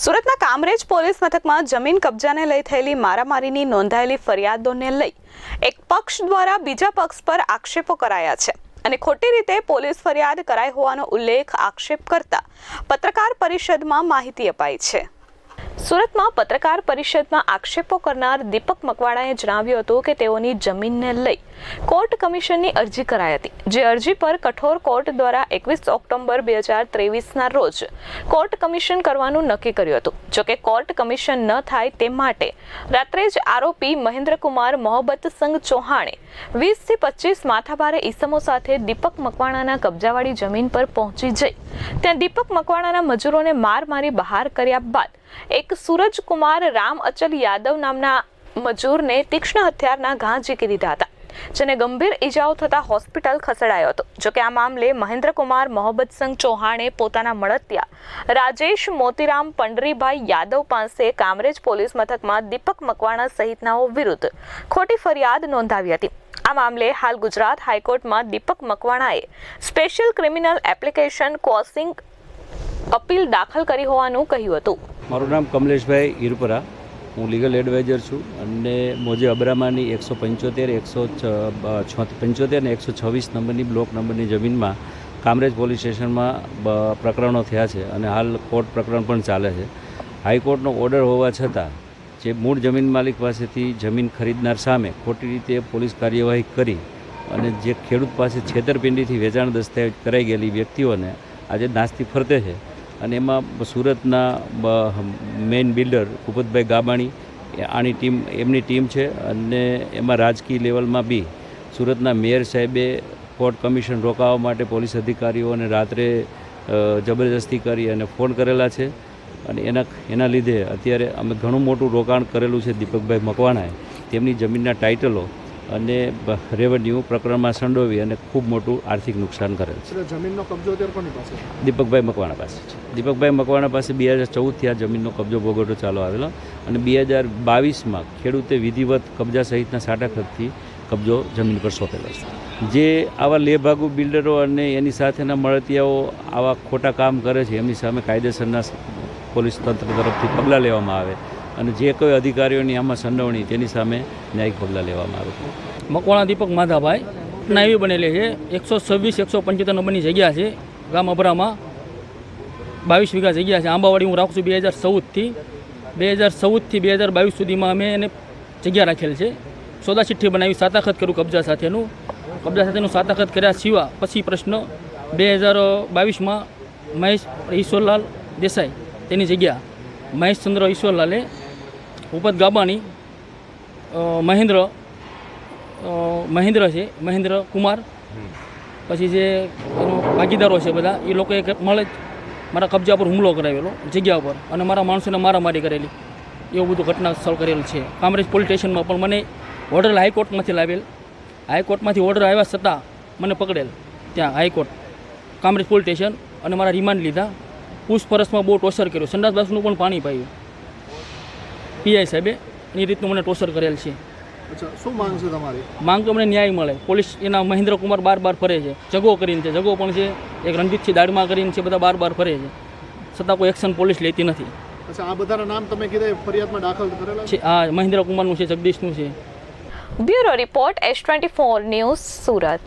સુરતના કામરેજ પોલીસ મથકમાં જમીન કબજાને લઈ થયેલી મારામારીની નોંધાયેલી ફરિયાદોને લઈ એક પક્ષ દ્વારા બીજા પક્ષ પર આક્ષેપો કરાયા છે. અને ખોટી રીતે પોલીસ ફરિયાદ કરાઈ હોવાનો ઉલ્લેખ આક્ષેપ કરતા પત્રકાર પરિષદમાં માહિતી અપાઈ છે. સુરતમાં પત્રકાર પરિષદમાં આક્ષેપો કરનાર દીપક મકવાડાએ જણાવ્યું હતું કે તેઓની જમીનને લઈ કોર્ટ કમિશનની અરજી કરાઈ હતી, જે અરજી પર કઠોર કોર્ટ દ્વારા એકવીસ ઓક્ટોબર બે હજાર ત્રેવીસના રોજ કોર્ટ કમિશન કરવાનું નક્કી કર્યું હતું. જોકે કોર્ટ કમિશન ન થાય તે માટે રાત્રે જ આરોપી મહેન્દ્રકુમાર મોહબ્બત સંઘ ચૌહાણે વીસથી પચીસ માથાભારે ઈસમો સાથે દીપક મકવાણાના કબજાવાળી જમીન પર પહોંચી જઈ, ત્યાં દીપક મકવાણાના મજૂરોને માર મારી બહાર કર્યા બાદ એક સૂરજકુમાર રામ અચલ યાદવ નામના મજૂરને તીક્ષ્ણ હથિયારના ઘા ઝીકી દીધા હતા, જેને ગંભીર ઈજાઓ થતા હોસ્પિટલ ખસેડાયો હતો. જોકે આ મામલે મહેન્દ્રકુમાર મોહબ્બતસિંહ ચૌહાણે પોતાના મળતિયા રાજેશ મોતીરામ પંડરીભાઈ યાદવ પાસે કામરેજ પોલીસ મથકમાં દીપક મકવાણા સહિતનાઓ વિરુદ્ધ ખોટી ફરિયાદ નોંધાવી હતી. આ મામલે હાલ ગુજરાત હાઈકોર્ટમાં Deepak મકવાણાએ special criminal application quashing appeal દાખલ કરી હોવાનું કહ્યું હતું. મારું નામ કમલેશભાઈ હિરપરા. હું લીગલ એડવાઇઝર છું અને મોજે અબરામાની એકસો પંચોતેર એકસો પંચોતેર ને એકસો છવ્વીસ નંબરની બ્લોક નંબરની જમીનમાં કામરેજ પોલીસ સ્ટેશનમાં પ્રકરણો થયા છે અને હાલ કોર્ટ પ્રકરણ પણ ચાલે છે. હાઈકોર્ટનો ઓર્ડર હોવા છતાં જે મૂળ જમીન માલિક પાસેથી જમીન ખરીદનાર સામે ખોટી રીતે પોલીસ કાર્યવાહી કરી અને જે ખેડૂત પાસે છેતરપિંડીથી વેચાણ દસ્તાવેજ કરાઈ ગયેલી વ્યક્તિઓને આજે નાસ્તી ફરતે છે અને એમાં સુરતના મેઇન બિલ્ડર ભૂપતભાઈ ગાબાણી આની ટીમ એમની ટીમ છે અને એમાં રાજકીય લેવલમાં બી સુરતના મેયર સાહેબે કોર્ટ કમિશન રોકાવા માટે પોલીસ અધિકારીઓને રાત્રે જબરજસ્તી કરી અને ફોન કરેલા છે. અને એના એના લીધે અત્યારે અમે ઘણું મોટું રોકાણ કરેલું છે દીપકભાઈ મકવાણાએ. તેમની જમીનના ટાઇટલો અને રેવન્યુ પ્રકરણમાં સંડોવી અને ખૂબ મોટું આર્થિક નુકસાન કરેલ છે. જમીનનો કબજો અત્યારે કોની પાસે દીપકભાઈ મકવાણા પાસે છે. દીપકભાઈ મકવાણા પાસે બે હજાર ચૌદથી આ જમીનનો કબજો ભોગવટો ચાલુ આવેલો અને બે હજાર બાવીસમાં ખેડૂતે વિધિવત કબજા સહિતના સાટાખતથી કબજો જમીન પર સોંપેલો છે. જે આવા લેભાગુ બિલ્ડરો અને એની સાથેના મળતિયાઓ આવા ખોટા કામ કરે છે એમની સામે કાયદેસરના પોલીસ તંત્ર તરફથી પગલાં લેવામાં આવે. અને જે કોઈ અધિકારીઓની આમાં સંડોવણી, તેની સામે ન્યાયિક પગલાં લેવામાં આવે મકવાણા દીપક માધાભાઈ. એવી બનેલી છે. એકસો છવ્વીસ, એકસો પંચોતેર નંબરની જગ્યા છે. ગામ અબરામાં બાવીસ વીઘા જગ્યા છે. આંબાવાડી હું રાખું છું બે હજાર ચૌદથી. બે હજાર ચૌદથી બે હજાર બાવીસ સુધીમાં અમે એને જગ્યા રાખેલ છે. સોદા ચિઠ્ઠી બનાવી, સાતાખત કર્યું કબજા સાથેનું. કબજા સાથેનું સાતાખત કર્યા સિવાય પછી પ્રશ્ન, બે હજાર બાવીસમાં મહેશ ઈશ્વરલાલ દેસાઈ. તેની જગ્યા. મહેશચંદ્ર ઈશ્વરલાલે ભૂપત ગાબાણી મહેન્દ્ર મહેન્દ્ર છે, મહેન્દ્ર કુમાર. પછી જે એનો ભાગીદારો છે બધા, એ લોકોએ મળે મારા કબજા પર હુમલો કરાવેલો, જગ્યા પર અને મારા માણસોને મારામારી કરેલી. એવું બધું ઘટના સ્થળ કરેલું છે. કામરેજ પોલીસ સ્ટેશનમાં પણ મને ઓર્ડર હાઈકોર્ટમાંથી લાવેલ. હાઈકોર્ટમાંથી ઓર્ડર આવ્યા છતાં મને પકડેલ ત્યાં હાઈકોર્ટ. કામરેજ પોલીસ સ્ટેશન અને મારા રિમાન્ડ લીધા. પૂછપરછમાં બહુ ટોર્ચર કર્યું. સંડાસ બાસનું પણ પાણી પાયું. પીઆઈ સાહેબે એ રીતનું મને ટોસર કરેલ છે. અચ્છા શું માંગ છે તમારી? માંગ તો અમને ન્યાય મળે. પોલીસ એના મહેન્દ્ર કુમાર બાર બાર ફરે છે. જગો કરીને છે. જગો પણ છે. એક રણજીતસિંહ દાડમાં કરીને છે બધા બાર બાર ફરે છે. છતાં કોઈ એક્શન પોલીસ લેતી નથી. અચ્છા આ બધાના નામ તમે કીધા ફરિયાદમાં દાખલ કરેલા છે? છે આ મહેન્દ્ર કુમારનું છે જગદીશનું છે. Bureau report S twenty four news Surat.